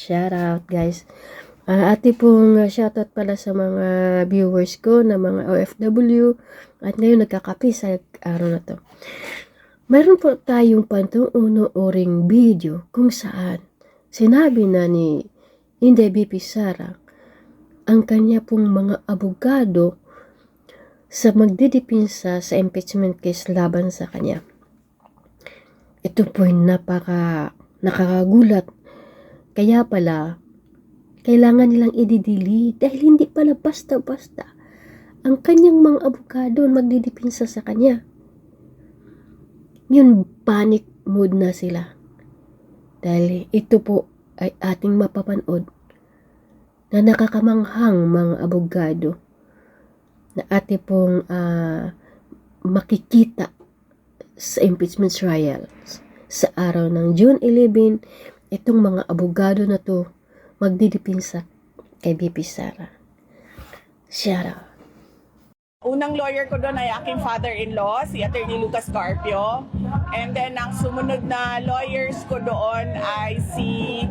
Shout out guys. Ah, ate pong uh, shoutout pala sa mga viewers ko na mga OFW at ngayon nagkakape sa araw na to. Meron po tayong pantuuno-uring video kung saan sinabi na ni Inday BP Sara ang kanya pong mga abogado sa magdidipinsa sa impeachment case laban sa kanya. Ito po ay napaka nakakagulat. Kaya pala, kailangan nilang ididili dahil hindi pala basta-basta ang kanyang mga abogado magdidipinsa sa kanya. Yun, panic mood na sila. Dahil ito po ay ating mapapanood na nakakamanghang mga abogado na ate pong ah, makikita sa impeachment trials sa araw ng June 11 itong mga abogado na to magdidipinsa kay BP Sara. Shout out. Unang lawyer ko doon ay aking father-in-law, si Attorney Lucas Carpio. And then ang sumunod na lawyers ko doon ay si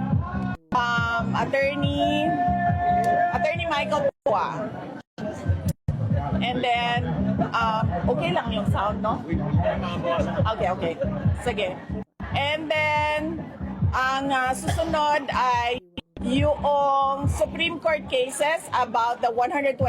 um, Attorney Attorney Michael Pua. And then, um, okay lang yung sound, no? Okay, okay. Sige. And then, ang uh, susunod ay yung Supreme Court cases about the 125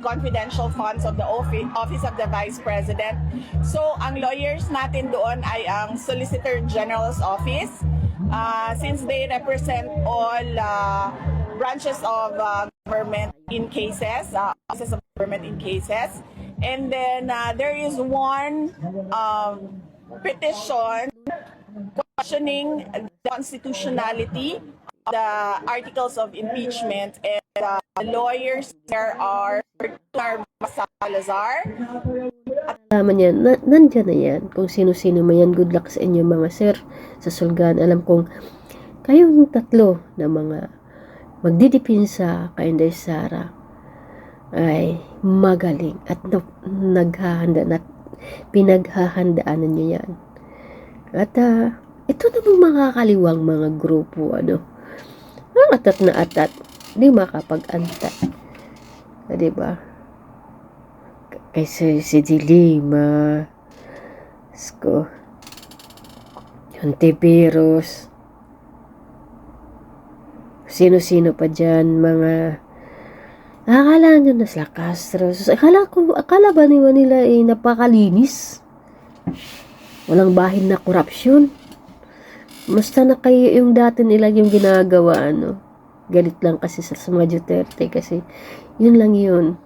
confidential funds of the office, of the Vice President. So, ang lawyers natin doon ay ang Solicitor General's Office. Uh, since they represent all uh, branches of uh, government in cases, uh, offices of government in cases. And then uh, there is one um, petition questioning the constitutionality of the articles of impeachment and uh, the lawyers there are Salazar, Alaman yan, na, nandyan na yan. Kung sino-sino man yan, good luck sa inyo mga sir sa Sulgan. Alam kong kayong tatlo na mga magdidipinsa kay Inday Sara ay magaling at na- naghahanda na pinaghahandaan ninyo yan. At ah, ito namang makakaliwang mga grupo, ano, ang atat na atat, di makapag-anta. Ah, ba? Kaysa si Dilima, Sko, Antivirus, sino-sino pa dyan, mga Akala nyo na sila Castro. Akala ko, akala ba nila nila eh, napakalinis? Walang bahin na korupsyon. Basta na kayo yung dati nila yung ginagawa, ano. Galit lang kasi sa, sa mga Duterte kasi yun lang yun.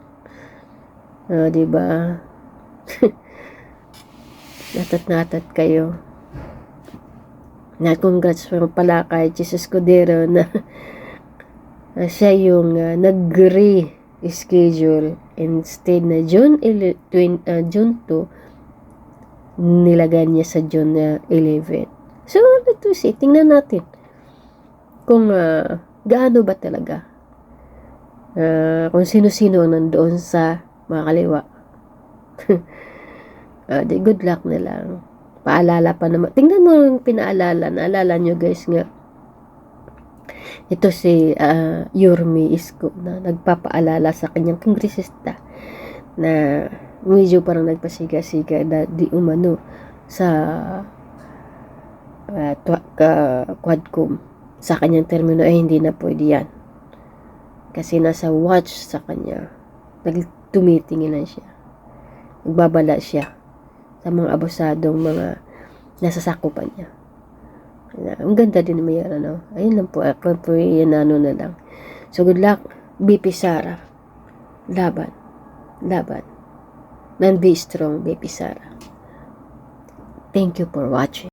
Ah, di ba? Natat-natat kayo. Na congrats pa pala kay Jesus Cordero na na siya yung uh, nag-re-schedule instead na June, ele- twin, ah, June 2 nilagay niya sa June uh, 11 ito si tingnan natin kung ah, gaano ba talaga Ah, kung sino-sino nandoon sa mga kaliwa. Ah, di good luck na lang. Paalala pa naman. Tingnan mo yung pinaalala. Naalala nyo guys nga. Ito si ah, Yorme Isko na nagpapaalala sa kanyang kongresista na medyo parang nagpasiga-siga na di umano sa uh, quadcom sa kanyang termino ay hindi na pwede yan kasi nasa watch sa kanya nagtumitingin lang siya nagbabala siya sa mga abusadong mga nasa sakupan niya ang ganda din naman yan, ano. Ayun lang po, ako po yan, ano na lang. So, good luck, BP Sara. Laban. Laban. Man be strong, BP Sara. Thank you for watching.